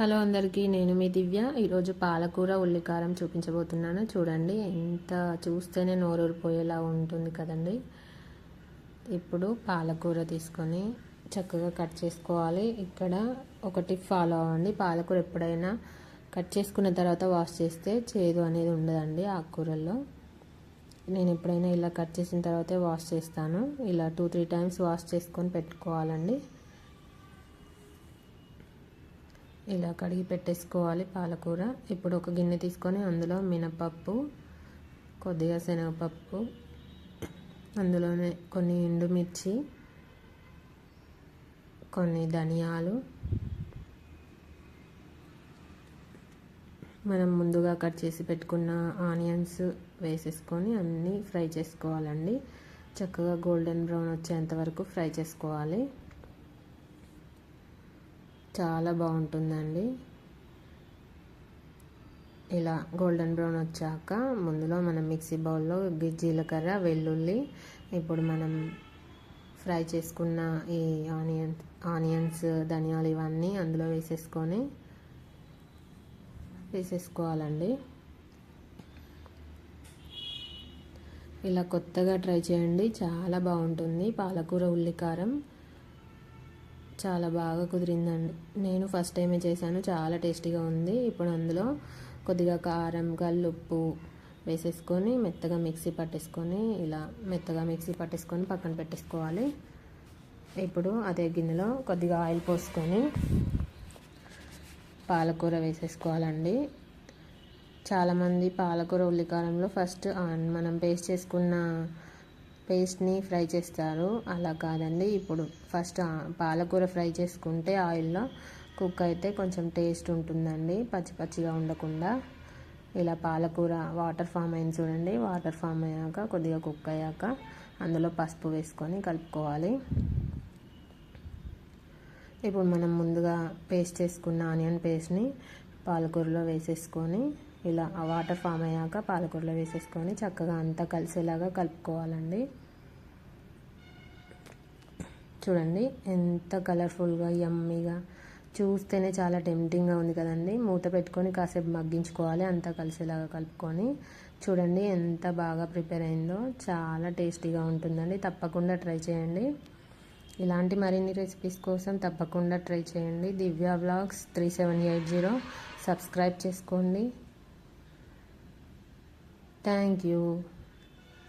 Hello అందరికీ నేను మీ దివ్య. ఈరోజు పాలకూర ఉల్లికారం చూపించబోతున్నాను. చూడండి ఎంత చూస్తేనే నోరూరిపోయేలా ఉంటుంది కదండి. ఇప్పుడు పాలకూర తీసుకొని చక్కగా కట్ చేసుకోవాలి. ఇక్కడ ఒకటి ఫాలో అవ్వండి. పాలకూర ఎప్పుడైనా కట్ చేసుకున్న తర్వాత వాష్ చేస్తే చేదు అనేది ఉండదండి ఆకుకూరల్లో. నేను ఎప్పుడైనా ఇలా కట్ చేసిన తర్వాతే వాష్ చేస్తాను. ఇలా టూ త్రీ టైమ్స్ వాష్ చేసుకొని పెట్టుకోవాలండి. ఇలా కడిగి పెట్టేసుకోవాలి పాలకూర. ఇప్పుడు ఒక గిన్నె తీసుకొని అందులో మినపప్పు కొద్దిగా శనగపప్పు అందులోనే కొన్ని ఎండుమిర్చి కొన్ని ధనియాలు. మనం ముందుగా కట్ చేసి పెట్టుకున్న ఆనియన్స్ వేసేసుకొని అన్నీ ఫ్రై చేసుకోవాలండి. చక్కగా గోల్డెన్ బ్రౌన్ వచ్చేంత వరకు ఫ్రై చేసుకోవాలి. చాలా బాగుంటుందండి. ఇలా గోల్డెన్ బ్రౌన్ వచ్చాక ముందులో మనం మిక్సీ బౌల్లో జీలకర్ర వెల్లుల్లి ఇప్పుడు మనం ఫ్రై చేసుకున్న ఈ ఆనియన్ ఆనియన్స్ ధనియాలు ఇవన్నీ అందులో వేసేసుకొని వేసేసుకోవాలండి. ఇలా కొత్తగా ట్రై చేయండి చాలా బాగుంటుంది. పాలకూర ఉల్లికారం చాలా బాగా కుదిరిందండి. నేను ఫస్ట్ టైమే చేశాను. చాలా టేస్టీగా ఉంది. ఇప్పుడు అందులో కొద్దిగా కారం కల్లుప్పు వేసేసుకొని మెత్తగా మిక్సీ పట్టేసుకొని ఇలా మెత్తగా మిక్సీ పట్టేసుకొని పక్కన పెట్టేసుకోవాలి. ఇప్పుడు అదే గిన్నెలో కొద్దిగా ఆయిల్ పోసుకొని పాలకూర వేసేసుకోవాలండి. చాలామంది పాలకూర ఉల్లికారంలో ఫస్ట్ మనం పేస్ట్ చేసుకున్న పేస్ట్ని ఫ్రై చేస్తారు. అలా కాదండి. ఇప్పుడు ఫస్ట్ పాలకూర ఫ్రై చేసుకుంటే ఆయిల్లో కుక్ అయితే కొంచెం టేస్ట్ ఉంటుందండి. పచ్చి పచ్చిగా ఉండకుండా. ఇలా పాలకూర వాటర్ ఫామ్ అయింది చూడండి. వాటర్ ఫామ్ అయ్యాక కొద్దిగా కుక్ అయ్యాక అందులో పసుపు వేసుకొని కలుపుకోవాలి. ఇప్పుడు మనం ముందుగా పేస్ట్ చేసుకున్న ఆనియన్ పేస్ట్ని పాలకూరలో వేసేసుకొని ఇలా వాటర్ ఫామ్ అయ్యాక పాలకూరలో వేసేసుకొని చక్కగా అంతా కలిసేలాగా కలుపుకోవాలండి. చూడండి ఎంత కలర్ఫుల్గా యమ్మీగా చూస్తేనే చాలా టెంప్టింగ్గా ఉంది కదండి. మూత పెట్టుకొని కాసేపు మగ్గించుకోవాలి అంతా కలిసేలాగా కలుపుకొని. చూడండి ఎంత బాగా ప్రిపేర్ అయిందో. చాలా టేస్టీగా ఉంటుందండి. తప్పకుండా ట్రై చేయండి. ఇలాంటి మరిన్ని రెసిపీస్ కోసం తప్పకుండా ట్రై చేయండి. Divya blogs three seven eight zero. Subscribe చేసుకోండి. Thank you.